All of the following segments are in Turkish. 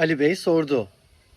Ali Bey sordu.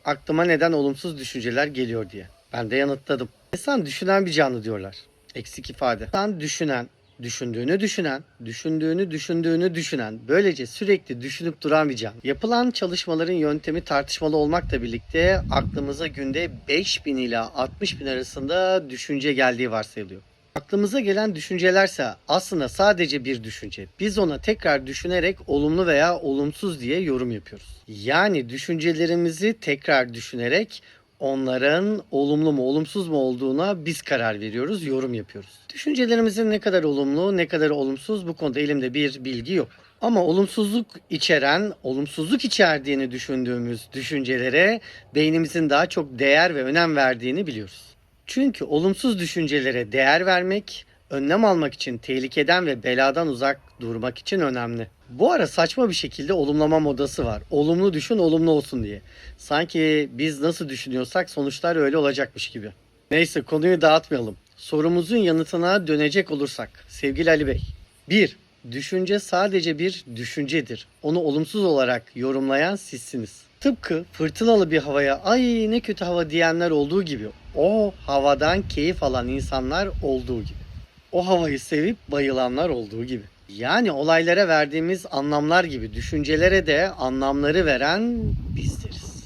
Aklıma neden olumsuz düşünceler geliyor diye. Ben de yanıtladım. İnsan düşünen bir canlı diyorlar. Eksik ifade. İnsan düşünen, düşündüğünü düşünen, düşündüğünü düşündüğünü düşünen, böylece sürekli düşünüp duran bir canlı. Yapılan çalışmaların yöntemi tartışmalı olmakla birlikte aklımıza günde 5000 ila 60 bin arasında düşünce geldiği varsayılıyor. Aklımıza gelen düşüncelerse aslında sadece bir düşünce. Biz ona tekrar düşünerek olumlu veya olumsuz diye yorum yapıyoruz. Yani düşüncelerimizi tekrar düşünerek onların olumlu mu olumsuz mu olduğuna biz karar veriyoruz, yorum yapıyoruz. Düşüncelerimizin ne kadar olumlu, ne kadar olumsuz bu konuda elimde bir bilgi yok. Ama olumsuzluk içeren, olumsuzluk içerdiğini düşündüğümüz düşüncelere beynimizin daha çok değer ve önem verdiğini biliyoruz. Çünkü olumsuz düşüncelere değer vermek, önlem almak için tehlikeden ve beladan uzak durmak için önemli. Bu ara saçma bir şekilde olumlama modası var. Olumlu düşün, olumlu olsun diye. Sanki biz nasıl düşünüyorsak sonuçlar öyle olacakmış gibi. Neyse konuyu dağıtmayalım. Sorumuzun yanıtına dönecek olursak. Sevgili Ali Bey. 1. Düşünce sadece bir düşüncedir. Onu olumsuz olarak yorumlayan sizsiniz. Tıpkı fırtınalı bir havaya ay ne kötü hava diyenler olduğu gibi o havadan keyif alan insanlar olduğu gibi. O havayı sevip bayılanlar olduğu gibi. Yani olaylara verdiğimiz anlamlar gibi düşüncelere de anlamları veren bizleriz.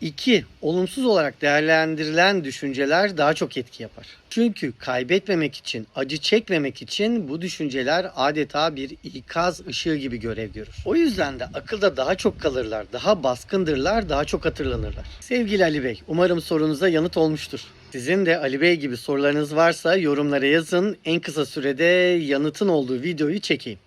2. Olumsuz olarak değerlendirilen düşünceler daha çok etki yapar. Çünkü kaybetmemek için, acı çekmemek için bu düşünceler adeta bir ikaz ışığı gibi görev görür. O yüzden de akılda daha çok kalırlar, daha baskındırlar, daha çok hatırlanırlar. Sevgili Ali Bey, umarım sorunuza yanıt olmuştur. Sizin de Ali Bey gibi sorularınız varsa yorumlara yazın. En kısa sürede yanıtın olduğu videoyu çekeyim.